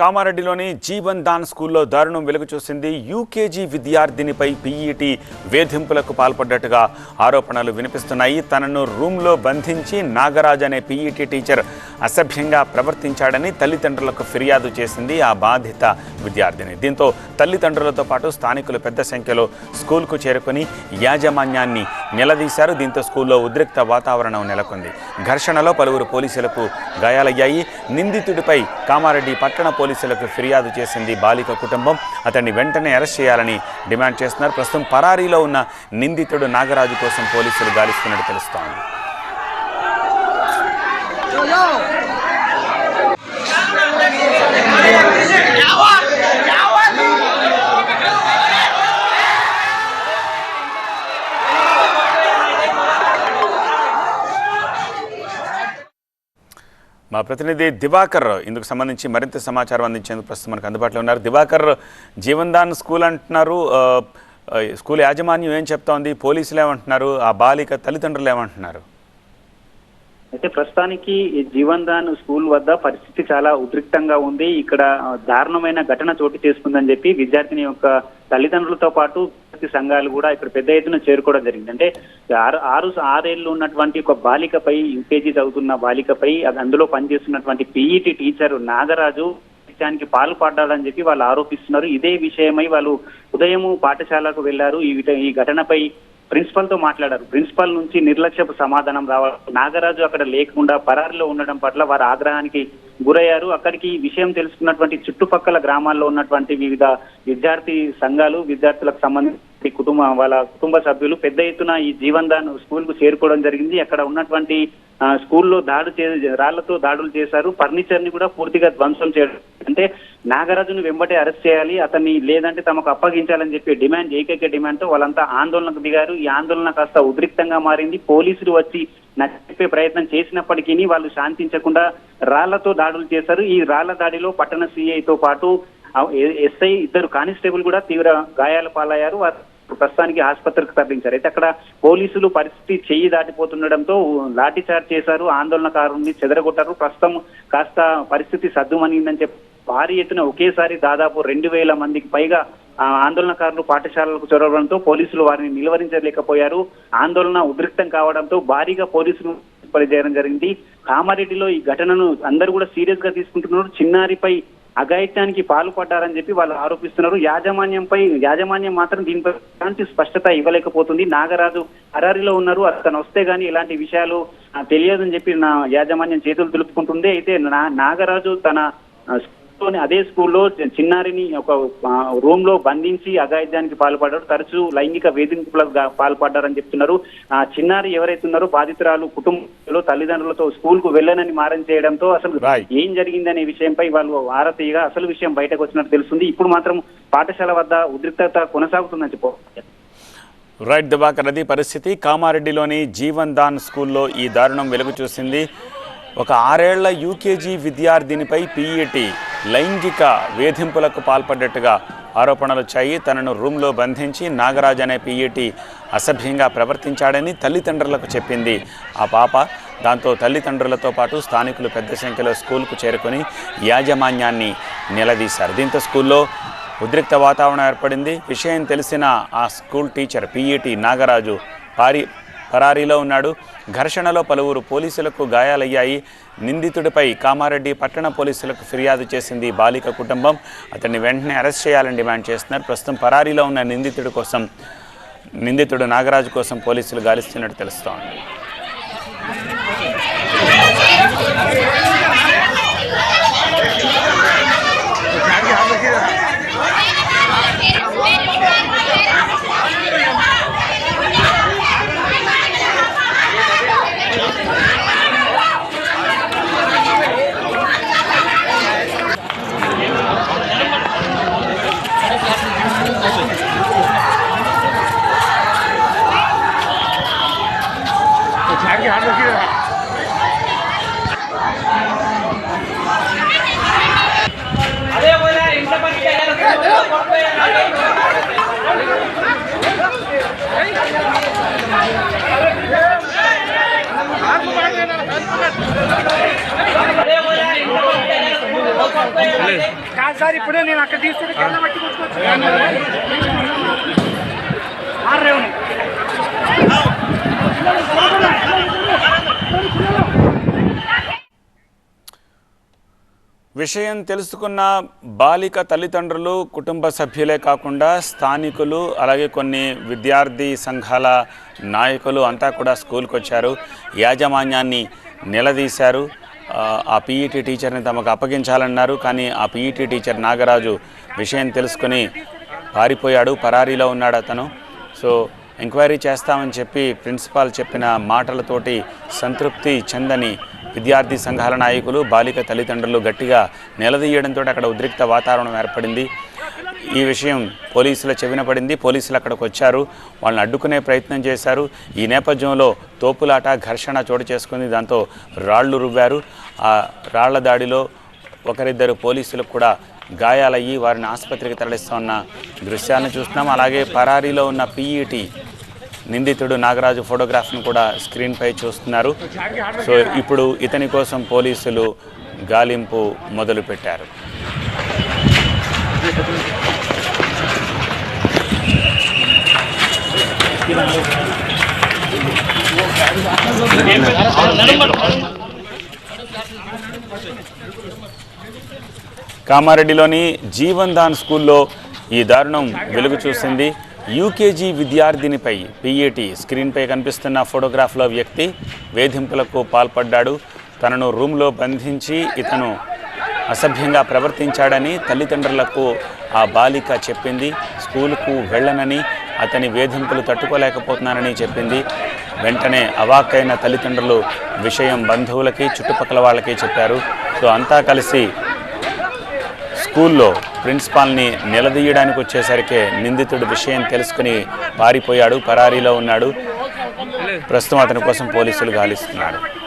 కామారెడ్డిలోని జీవన్ దాన్ స్కూల్లో దారుణం వెలుగు చూసింది యూకేజీ విద్యార్థినిపై పీఈటీ వేధింపులకు పాల్పడ్డట్టుగా ఆరోపణలు వినిపిస్తున్నాయి. తనను రూమ్లో బంధించి నాగరాజ్ అనే పీఈటీ టీచర్ అసభ్యంగా ప్రవర్తించాడని తల్లిదండ్రులకు ఫిర్యాదు చేసింది ఆ బాధిత విద్యార్థిని. దీంతో తల్లిదండ్రులతో పాటు స్థానికులు పెద్ద సంఖ్యలో స్కూల్కు చేరుకొని యాజమాన్యాన్ని నిలదీశారు. దీంతో స్కూల్లో ఉద్రిక్త వాతావరణం నెలకొంది. ఘర్షణలో పలువురు పోలీసులకు గాయాలయ్యాయి. నిందితుడిపై కామారెడ్డి పట్టణ పోలీసులకు ఫిర్యాదు చేసింది బాలిక కుటుంబం. అతన్ని వెంటనే అరెస్ట్ చేయాలని డిమాండ్ చేస్తున్నారు. ప్రస్తుతం పరారీలో ఉన్న నిందితుడు నాగరాజు కోసం పోలీసులు గాలిస్తున్నట్టు తెలుస్తోంది. మా ప్రతినిధి దివాకర్ ఇందుకు సంబంధించి మరింత సమాచారం అందించేందుకు ప్రస్తుతం మనకు అందుబాటులో ఉన్నారు. దివాకర్ జీవన్దాన్ స్కూల్ అంటున్నారు. స్కూల్ యాజమాన్యం ఏం చెప్తోంది? పోలీసులు ఏమంటున్నారు? ఆ బాలిక తల్లిదండ్రులు ఏమంటున్నారు? అయితే ప్రస్తుతానికి జీవన్ దాన్ స్కూల్ వద్ద పరిస్థితి చాలా ఉద్రిక్తంగా ఉంది. ఇక్కడ దారుణమైన ఘటన చోటు చేసుకుందని చెప్పి విద్యార్థిని యొక్క తల్లిదండ్రులతో పాటు విద్యార్థి సంఘాలు కూడా ఇక్కడ పెద్ద ఎత్తున చేరుకోవడం జరిగింది. అంటే ఆరు ఆరు ఆరేళ్ళు ఉన్నటువంటి ఒక బాలికపై యూకేజీ చదువుతున్న బాలికపై అది అందులో పనిచేస్తున్నటువంటి పీఈటీ టీచర్ నాగరాజు విషయానికి పాల్పడ్డాడని చెప్పి వాళ్ళు ఆరోపిస్తున్నారు. ఇదే విషయమై వాళ్ళు ఉదయం పాఠశాలకు వెళ్ళారు ఈ ఈ ఘటనపై ప్రిన్సిపల్తో మాట్లాడారు. ప్రిన్సిపల్ నుంచి నిర్లక్ష్యపు సమాధానం రావాలి. నాగరాజు అక్కడ లేకుండా పరారిలో ఉండడం పట్ల వారి ఆగ్రహానికి గురయ్యారు. అక్కడికి ఈ విషయం తెలుసుకున్నటువంటి చుట్టుపక్కల గ్రామాల్లో ఉన్నటువంటి వివిధ విద్యార్థి సంఘాలు విద్యార్థులకు సంబంధించి కుటుంబ వాళ్ళ కుటుంబ సభ్యులు పెద్ద ఎత్తున ఈ జీవన్ దాన్ స్కూల్కు చేరుకోవడం జరిగింది. అక్కడ ఉన్నటువంటి స్కూల్లో దాడు చే రాళ్ళతో దాడులు చేశారు. ఫర్నిచర్ని కూడా పూర్తిగా ధ్వంసం చేయడం అంటే నాగరాజును వెంబటే అరెస్ట్ చేయాలి అతన్ని లేదంటే తమకు అప్పగించాలని చెప్పి డిమాండ్ ఏకైక డిమాండ్తో వాళ్ళంతా ఆందోళనకు దిగారు. ఈ ఆందోళన కాస్త ఉద్రిక్తంగా మారింది. పోలీసులు వచ్చి నచ్చే ప్రయత్నం చేసినప్పటికీ వాళ్ళు శాంతించకుండా రాళ్ళతో దాడులు చేశారు. ఈ రాళ్ళ దాడిలో పట్టణ సిఐతో పాటు ఎస్ఐ ఇద్దరు కానిస్టేబుల్ కూడా తీవ్ర గాయాల పాలయ్యారు. వారు ప్రస్తుతానికి ఆసుపత్రికి తరలించారు. అయితే అక్కడ పోలీసులు పరిస్థితి చెయ్యి దాటిపోతుండడంతో లాఠీచార్జ్ చేశారు. ఆందోళనకారుని చెదరగొట్టారు. ప్రస్తుతం కాస్త పరిస్థితి సద్దుమనిందని చెప్పి భారీ ఎత్తున ఒకేసారి దాదాపు రెండు వేల మందికి పైగా ఆందోళనకారులు పాఠశాలలకు చొరవడంతో పోలీసులు వారిని నిలువరించలేకపోయారు. ఆందోళన ఉద్రిక్తం కావడంతో భారీగా పోలీసులు చేయడం జరిగింది. కామారెడ్డిలో ఈ ఘటనను అందరూ కూడా సీరియస్గా తీసుకుంటున్నారు. చిన్నారిపై అఘాయిత్యానికి పాల్పడ్డారని చెప్పి వాళ్ళు ఆరోపిస్తున్నారు. యాజమాన్యంపై యాజమాన్యం మాత్రం దీనిపై ఎలాంటి స్పష్టత ఇవ్వలేకపోతుంది. నాగరాజు హరారిలో ఉన్నారు. అతను వస్తే గానీ ఇలాంటి విషయాలు తెలియదని చెప్పి నా యాజమాన్యం చేతులు దులుపుకుంటుంది అయితే నాగరాజు తన స్కూల్లోని అదే స్కూల్లో చిన్నారిని ఒక రూమ్లో బంధించి అఘాయిత్యానికి పాల్పడ్డారు. తరచూ లైంగిక వేధింపులకు పాల్పడ్డారని చెప్తున్నారు. ఆ చిన్నారి ఎవరైతే ఉన్నారో బాధితురాలు కుటుంబంలో తల్లిదండ్రులతో స్కూల్కు వెళ్ళనని మారం చేయడంతో అసలు. ఏం జరిగిందనే విషయంపై వాళ్ళు ఆరతీయగా అసలు విషయం బయటకు వచ్చినట్టు తెలుస్తుంది. ఇప్పుడు మాత్రం పాఠశాల వద్ద ఉద్రిక్తత కొనసాగుతుందని చెప్పు. రైట్ దివాకర్ అది పరిస్థితి. కామారెడ్డిలోని జీవన్ దాన్ స్కూల్లో ఈ దారుణం వెలుగు చూసింది. ఒక ఆరేళ్ళ యూకేజీ విద్యార్థినిపై పీఈటీ లైంగిక వేధింపులకు పాల్పడ్డట్టుగా ఆరోపణలు వచ్చాయి. తనను రూమ్లో బంధించి నాగరాజ్ అనే పీఈటీ అసభ్యంగా ప్రవర్తించాడని తల్లిదండ్రులకు చెప్పింది. ఆ పాప దాంతో తల్లిదండ్రులతో పాటు స్థానికులు పెద్ద సంఖ్యలో స్కూల్కు చేరుకొని యాజమాన్యాన్ని నిలదీశారు. దీంతో స్కూల్లో ఉద్రిక్త వాతావరణం ఏర్పడింది. విషయం తెలిసిన ఆ స్కూల్ టీచర్ పీఈటీ నాగరాజు పారి పరారీలో ఉన్నాడు. ఘర్షణలో పలువురు పోలీసులకు గాయాలయ్యాయి. నిందితుడిపై కామారెడ్డి పట్టణ పోలీసులకు ఫిర్యాదు చేసింది బాలిక కుటుంబం. అతన్ని వెంటనే అరెస్ట్ చేయాలని డిమాండ్ చేస్తున్నారు. ప్రస్తుతం పరారీలో ఉన్న నిందితుడి కోసం నిందితుడు నాగరాజు కోసం పోలీసులు గాలిస్తున్నట్టు తెలుస్తోంది. సార్ ఇప్పుడే నేను అక్కడ తీసుకుని కింద పట్టి విషయం తెలుసుకున్న బాలిక తల్లిదండ్రులు కుటుంబ సభ్యులే కాకుండా స్థానికులు అలాగే కొన్ని విద్యార్థి సంఘాల నాయకులు అంతా కూడా స్కూల్కి వచ్చారు యాజమాన్యాన్ని నిలదీశారు. ఆ, పీఈటీ టీచర్ని తమకు అప్పగించాలన్నారు. కానీ ఆ పీఈటీ టీచర్ నాగరాజు విషయం తెలుసుకుని పారిపోయాడు. పరారీలో ఉన్నాడు అతను. సో ఎంక్వైరీ చేస్తామని చెప్పి ప్రిన్సిపాల్ చెప్పిన మాటలతోటి సంతృప్తి చెందని విద్యార్థి సంఘాల నాయకులు బాలిక తల్లిదండ్రులు గట్టిగా నిలదీయడంతో అక్కడ ఉద్రిక్త వాతావరణం ఏర్పడింది. ఈ విషయం పోలీసుల చెవిన పడింది. పోలీసులు అక్కడికి వచ్చారు. వాళ్ళని అడ్డుకునే ప్రయత్నం చేశారు. ఈ నేపథ్యంలో తోపులాట ఘర్షణ చోటు చేసుకుంది. దాంతో రాళ్ళు రువ్వారు. ఆ రాళ్ళ దాడిలో ఒకరిద్దరు పోలీసులకు కూడా గాయాలయ్యి వారిని ఆసుపత్రికి తరలిస్తున్న దృశ్యాలను చూస్తున్నాం. అలాగే పరారీలో ఉన్న పీఈటీ నిందితుడు నాగరాజు ఫోటోగ్రాఫ్ను కూడా స్క్రీన్పై చూస్తున్నారు. సో ఇప్పుడు ఇతని కోసం పోలీసులు గాలింపు మొదలుపెట్టారు. కామారెడ్డిలోని జీవన్ దాన్ స్కూల్లో ఈ దారుణం వెలుగు చూసింది. యూకేజీ విద్యార్థినిపై పిఏటి స్క్రీన్పై కనిపిస్తున్న ఫోటోగ్రాఫ్లో వ్యక్తి వేధింపులకు పాల్పడ్డాడు. తనను రూమ్లో బంధించి ఇతను అసభ్యంగా ప్రవర్తించాడని తల్లిదండ్రులకు ఆ బాలిక చెప్పింది. స్కూలుకు వెళ్ళనని అతని వేధింపులు తట్టుకోలేకపోతున్నానని చెప్పింది. వెంటనే అవాక్కైన తల్లిదండ్రులు విషయం బంధువులకి చుట్టుపక్కల వాళ్ళకి చెప్పారు. సో అంతా కలిసి స్కూల్లో ప్రిన్సిపాల్ని నిలదీయడానికి వచ్చేసరికి నిందితుడు విషయం తెలుసుకుని పారిపోయాడు పరారీలో ఉన్నాడు. ప్రస్తుతం అతని కోసం పోలీసులు గాలిస్తున్నారు.